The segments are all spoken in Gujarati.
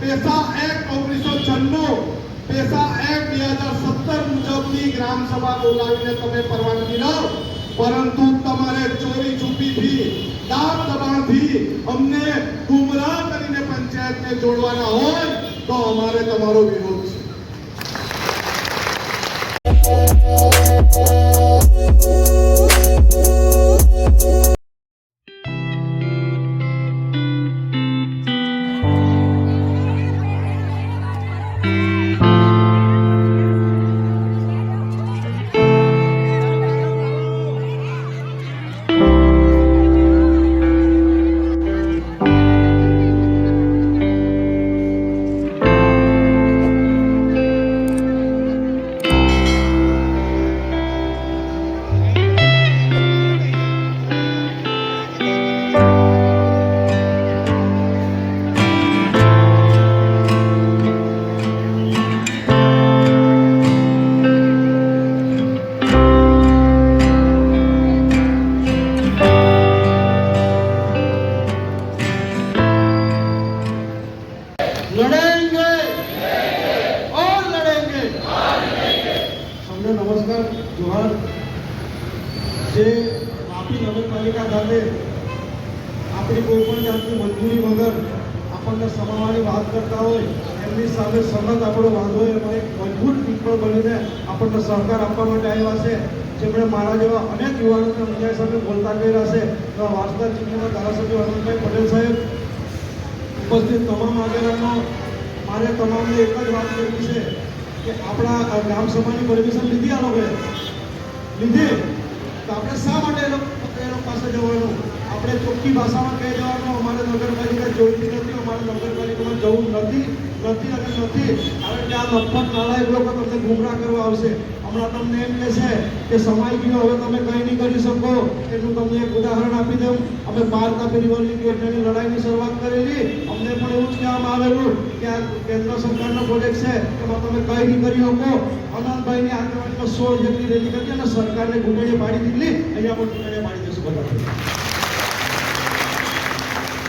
પેસા એક્ટ ઓગણીસો છન્નું, પેસા એક્ટ બે હજાર સત્તર મુજબની ગ્રામ સભા બોલાવીને તમે પરવાનગી લો. પરંતુ તમારે ચોરી છુપીથી દાબ દબાણથી અમને ગુમરાહ કરીને પંચાયતને જોડવાના હોય, તો અમારે તમારો વિરોધ સૌને નમસ્કાર, જોહાર. જે વાપી નગરપાલિકા ખાતે આપણી કોઈ પણ જાતની મંજૂરી વગર આપણને સમાવવાની વાત કરતા હોય, એમની સામે સખત આપણો વાંધો એમાં એક મજબૂત પીપળ બનીને આપણને સહકાર આપવા માટે આવ્યા છે. જેમણે મારા જેવા અનેક યુવાનોને અન્યાય સામે બોલતા કર્યા છે. એવા વાંસદા ચિહ્નના ધારાસભ્ય અનંતભાઈ પટેલ સાહેબ ઉપસ્થિત તમામ આગેવાનો. મારે તમામને એક જ વાત કરવી છે. કે આપણા ગ્રામ સભાની પરમિશન લીધી આ લોકોએ. લીધી? તો આપણે શા માટે એ લોકો પાસે જવાનું? આપણે ચોખ્ખી ભાષામાં કહી દેવાનું, અમારે નગરપાલિકા જોઈતી નથી, અમારે નગરપાલિકામાં જવું નથી નથી અને નથી. કારણ કે આ લગભગ નાલાયક લોકો તમને ગુમરાહ કરવા આવશે. હમણાં તમને એમ કહેશે કે સમાઈ ગયો, હવે તમે કંઈ નહીં કરી શકો. એનું તમને એક ઉદાહરણ આપી દઉં. અમે બાર પરિવારની રિવરની યોજનાની લડાઈની શરૂઆત કરેલી. અમને પણ એવું જ કહેવામાં આવેલું કે આ કેન્દ્ર સરકારનો પ્રોજેક્ટ છે, એમાં તમે કંઈ નહીં કરી શકો. અનંતભાઈની આગેવાનીમાં સોળ જેટલી રેલી કરી અને સરકારને ઘૂંટણીએ પાડી દીધી. અહીંયા પણ ઘૂંટણીએ પાડી દેશું બધા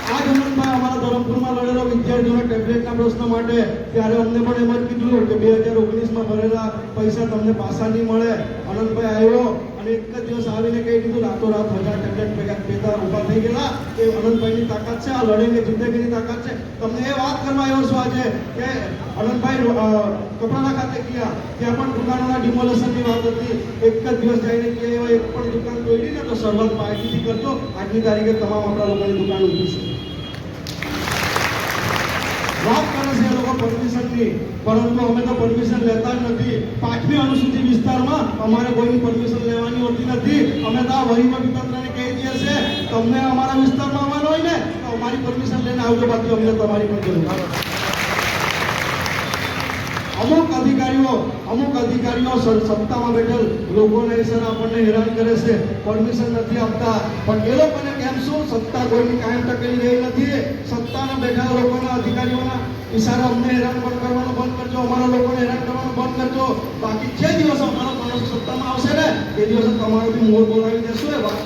આ જનનભાઈ અમારા ધરમપુરમાં લડેલો વિદ્યાર્થીઓના ટેબ્લેટના પ્રશ્ન માટે ત્યારે અમને પણ એમ જ કીધું કે બે હજાર ઓગણીસમાં ભરેલા પૈસા તમને પાછા નહીં મળે. અનંતભાઈ આવ્યો અને એક જ દિવસ આવીને કહી દીધું, રાતોરાત હજાર ટેબ્લેટ ભેગા પેતા ઊભા થઈ ગયેલા. એ અનંતભાઈની તાકાત છે, આ લડીને જિંદગીની તાકાત છે. તમને એ વાત કરવા આવ્યો છું આજે કે અનંતભાઈ કપડાના ખાતે ગયા, ત્યાં પણ દુકાનોના ડિમોલેશનની વાત હતી. એક જ દિવસ જઈને ગયા એવા એક પણ દુકાન તોડી ને તો શરૂઆત પાર્ટીથી કરજો. આજની તારીખે તમામ આપણા લોકોની દુકાન ઊભી છે વાત કરે છે એ અમુક અધિકારીઓ અમુક અધિકારીઓ સત્તામાં બેઠેલ લોકોને સર આપણને હેરાન કરે છે. પરમિશન નથી આપતા. પણ એ લોકોને કેમ શું? સત્તા કોઈની કાયમ ટકેલી રહી નથી. સત્તાના બેઠા લોકોના અધિકારીઓના ઈશારા અમને હેરાન પણ કરવાનું બંધ કરજો, અમારા લોકોને હેરાન કરવાનું બંધ કરજો. બાકી જે દિવસ અમારો માણસ સત્તામાં આવશે ને, એ દિવસે તમારો બી મોર બોલાવી દેશું, એ વાત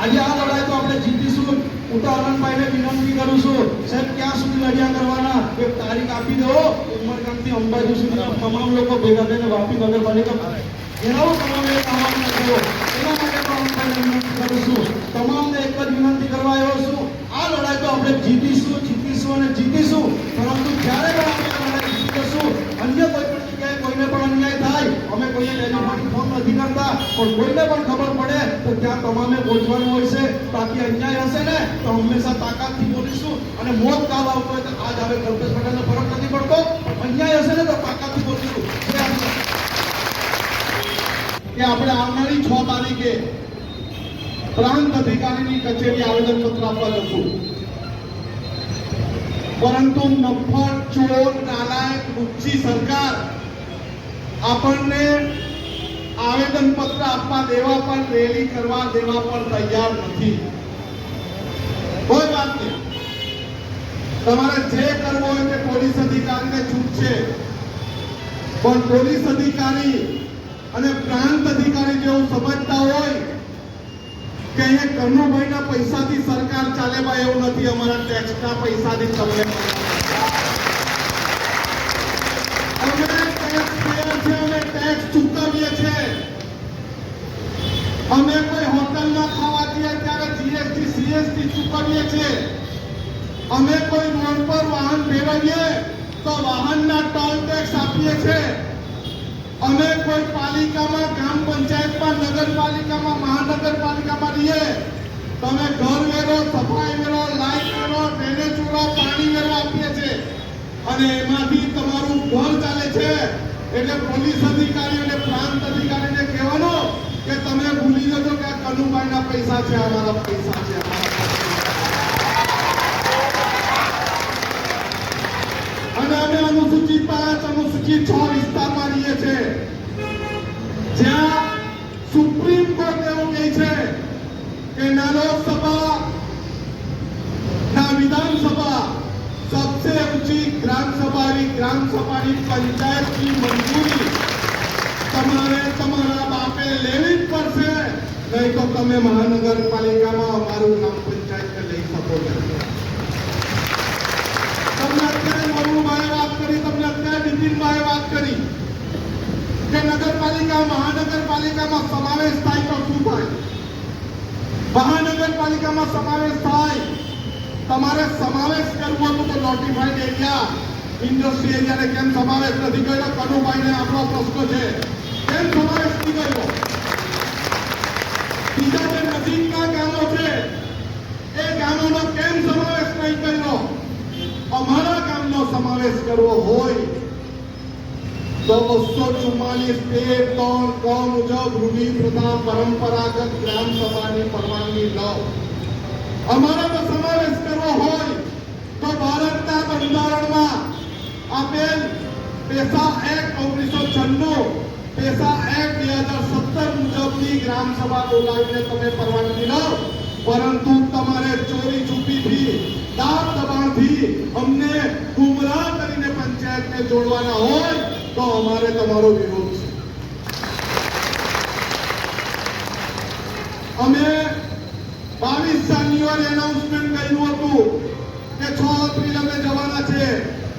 આજે આ લડાઈ તો આપણે જીતીશું. હું તો આનંદભાઈને વિનંતી કરું છું. સાહેબ, ક્યાં સુધી લડ્યા કરવાના? એક તારીખ આપી દો. ઉમરગામથી અંબાજી સુધી તમામ લોકો ભેગા થઈને વાપી નગરપાલિકા ઘેરાવો તમામ એ કરો એના માટે પણ વિનંતી કરું છું. તમામને એક જ વિનંતી કરવા આવ્યો છું આ લડાઈ તો આપણે જીતીશું જીતીશું અને જીતીશું. પરંતુ જ્યારે પણ અમે લડાઈ જીતી અન્ય કોઈ પણ જગ્યાએ કોઈને પણ અન્યાય થાય. અમે કોઈને ટેલિફોન ફોન નથી કરતા. પણ કોઈને પણ ખબર પડે તો ત્યાં તમામે પહોંચવાનું હોય છે. બાકી અન્યાય હશે ને, તો હંમેશા તાકાતથી બોલીશું. અને મોત કાલ આવતો હોય તો આજ આવે કલ્પેશ પટેલને ફરક નથી પડતો. અન્યાય હશે ને તો તાકાતથી બોલીશું. કે આપણે આવનારી છ તારીખે પ્રાંત અધિકારીની કચેરી આવેદન પત્ર આપવા જશું પરંતુ મફત ચોર નાલાયક લુચ્ચી સરકાર આપણને આવેદન પત્ર આપવા દેવા પણ રેલી કરવા દેવા પણ તૈયાર નથી. કોઈ વાત નહીં. તમારે જે કરવું હોય તે પોલીસ અધિકારીને છૂટ છે. પણ પોલીસ અધિકારી અને પ્રાંત અધિકારી જેવું સમજતા હોય કે અહીંયા કનુભાઈના પૈસાથી સરકાર ચાલે બા એવું નથી અમારા ટેક્સના પૈસાથી તમને. અમે tax ચૂકવીએ છીએ. અમે કોઈ હોટલમાં ખાવા જઈએ ત્યારે જીએસટી સીએસટી ચૂકવીએ છીએ. અમે કોઈ રોડ પર વાહન ફેરવીએ તો વાહનના ટોલ ટેક્સ આપીએ છીએ. અમે કોઈ પાલિકામાં, ગ્રામ પંચાયતમાં, નગરપાલિકામાં, મહાનગરપાલિકામાં રહીએ. તમે ઘર વેરો, સફાઈ વેરો, લાઈટ વેરો, ડ્રેનેજ વેરો, પાણી વેરો આપીએ છીએ. અને એમાંથી તમારું ઘર ચાલે છે. એટલે પોલીસ અધિકારી અને પ્રાંત અધિકારીને કહેવાનો કે તમે ભૂલી જજો કે આ કનુભાઈના પૈસા છે અમારા પૈસા છે. અમારા પૈસા છે. અને અમે અનુસૂચિત પાંચ અનુસૂચિત છ વિસ્તારમાં રહીએ છીએ જ્યાં સુપ્રીમ કોર્ટ એવું કહે છે કે ના લોકસભા ના વિધાનસભા સબસે ઊંચી ગ્રામ સભાની ગ્રામ સભાની પંચાયતની મંજૂરી તમારે તમારા બાપે લેવી જ પડશે. નહીં તો તમે મહાનગરપાલિકામાં અમારું નામ પંચાયત લઈ શકો છો. નગરપાલિકા, મહાનગરપાલિકામાં સમાવેશ થાય તો શું થાય? મહાનગરપાલિકામાં સમાવેશ થાય. તમારે સમાવેશ કરવો હતો તો નોટિફાઈડ એરિયા ઇન્ડસ્ટ્રી એરિયાને કેમ સમાવેશ નથી કર્યો. કનુભાઈને આપણો પ્રશ્ન છે. કેમ સમાવેશ નથી કર્યો? બીજા જે નજીકના ગામો છે, એ ગામોનો કેમ સમાવેશ નહીં કર્યો? અમારા ગામનો સમાવેશ કરવો હોય. તો બસો ચુમ્માલીસ તેર ત્રણ ક મુજબ રૂઢિ પ્રથા પરંપરાગત ગ્રામ સભાની પરવાનગી લો અમારાનો સમાવેશ કરવો હોય તો ભારતના બંધારણમાં આપેલ પેસા એક્ટ ઓગણીસો છન્નું પેસા એક્ટ બે હજાર સત્તર મુજબની ગ્રામ સભા બોલાવીને તમે પરવાનગી લો પરંતુ તમારે ચોરી છુપીથી દાબ દબાણથી અમને ગુમરાહ કરીને પંચાયતને જોડવાના હોય તો અમારે તમારો વિરોધ છે. અમે બાવીસ જાન્યુઆરી એનાઉન્સમેન્ટ કર્યું હતું કે છ એપ્રિલ અમે જવાના છે.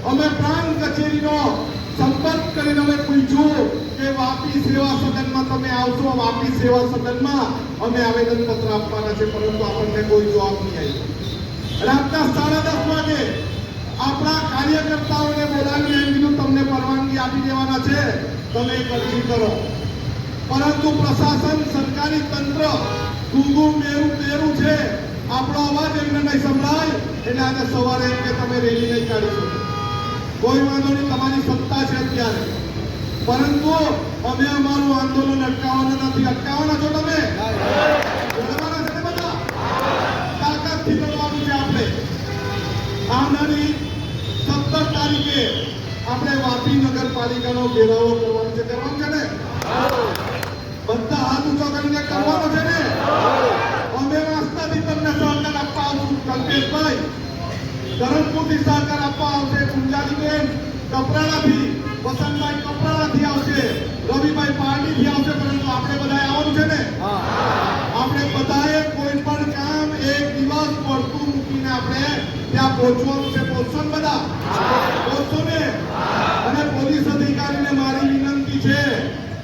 અમે પ્રાંત કચેરીનો સંપર્ક કરીને અમે પૂછ્યું કે વાપી સેવા સદનમાં તમે આવશો? વાપી સેવા સદનમાં અમે આવેદન પત્ર આપવાના છે, પરંતુ આપણને કોઈ જવાબ નહીં આવ્યો. રાતના સાડા દસ વાગે આપણા કાર્યકર્તાઓને બોલાવીને એમનું તમને પરવાનગી આપી દેવાના છે તમે અરજી કરો. પરંતુ પ્રશાસન સરકારી તંત્ર ગુંગુમ મેરું મેરું છે. આપણો અવાજ એમને નહીં સંભળાય એટલે આજે સવારે એમ કે તમે રેલી નહીં કાઢી શકો કોઈ વાંધો નહીં તમારી સત્તા છે અત્યારે. પરંતુ અમે અમારું આંદોલન અટકાવવાના નથી. અટકાવવાના છો તમે? તાકાતથી લડવાનું છે આપણે. તારીખે આપણે વાપી નગરપાલિકાનો ઘેરાવો કરવાનો છે. કરવાનો છે ને? બધા હાથ ઊંચો કરીને કરવાનો છે ને? અમે વાસ્તાથી તમને સહકાર આપવા આવશું કલ્પેશભાઈ. ધરમપુરથી સહકાર આપવા આવશે કુંજાલીબેન કપરાડાથી, વસંતભાઈ કપરાડાથી આવશે, રવિભાઈ પાર્ટીથી આવશે, પરંતુ આપણે બધાએ આવવાનું છે ને? આપણે બધાએ કોઈ પણ કામ એક દિવસ પડતું મૂકીને આપણે ત્યાં પહોંચવાનું છે પહોંચશો બધા. પહોંચશો ને? અને પોલીસ અધિકારીને મારી વિનંતી છે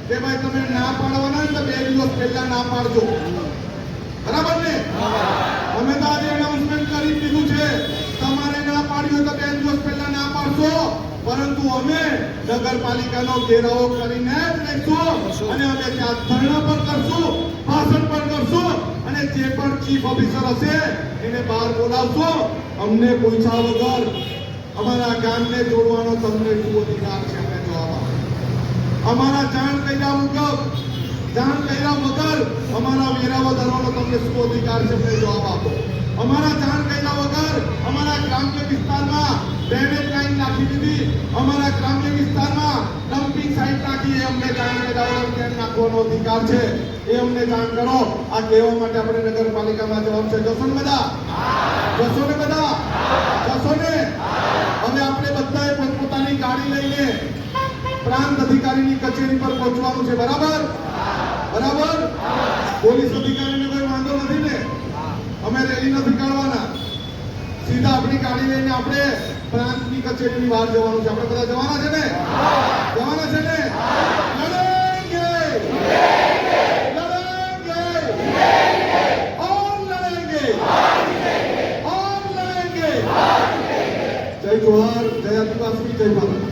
કે ભાઈ તમે ના પાડવાના તો બે દિવસ પહેલા ના પાડજો. બરાબર ને? અમે તો આજે એનાઉન્સમેન્ટ કરી દીધું છે. તમારે ના પાડ્યું હોય તો બે દિવસ પહેલા ના પાડશો. પરંતુ અમે નગરપાલિકાનો ઘેરાવો કરીને જ રહીશું અને અમે ત્યાં ધરણા પણ કરશું, ભાષણ પણ કરશું અને જે પણ ચીફ ઓફિસર હશે એને બહાર બોલાવશો. અમને પૂછ્યા વગર અમારા ગામને જોડવાનો તમને શું અધિકાર છે અમે જવાબ અમારા જાણ કર્યા મુજબ, જાણ કર્યા વગર અમારા વેરા વધારવાનો તમને શું અધિકાર છે અમને જવાબ આપો. અમારા જાણ કર્યા વગર અમારા ગ્રામ્ય વિસ્તારમાં ડ્રેનેજ લાઈન નાખી દીધી. અમારા ગ્રામ્ય વિસ્તારમાં ડમ્પિંગ સાઇટ નાખી. એ અમને જાણ કર્યા નાખવાનો અધિકાર છે? એ અમને જાણ કરો. આ કહેવા માટે આપણે નગરપાલિકામાં જવાબ છે. જશો ને બધા? જશો ને બધા? જશો ને? હવે આપણે બધાએ પોતપોતાની ગાડી લઈને પ્રાંત અધિકારીની કચેરી પર પહોંચવાનું છે. બરાબર? બરાબર? પોલીસ અધિકારીને કોઈ વાંધો નથી ને? અમે રેલી નથી કાઢવાના. સીધા આપણી ગાડી લઈને આપણે પ્રાંતની કચેરીની બહાર જવાનું છે. આપણે બધા જવાના છે ને? જવાના છે ને? ઓર લડેંગે જય જોહાર જય આદિવાસી જય ભારત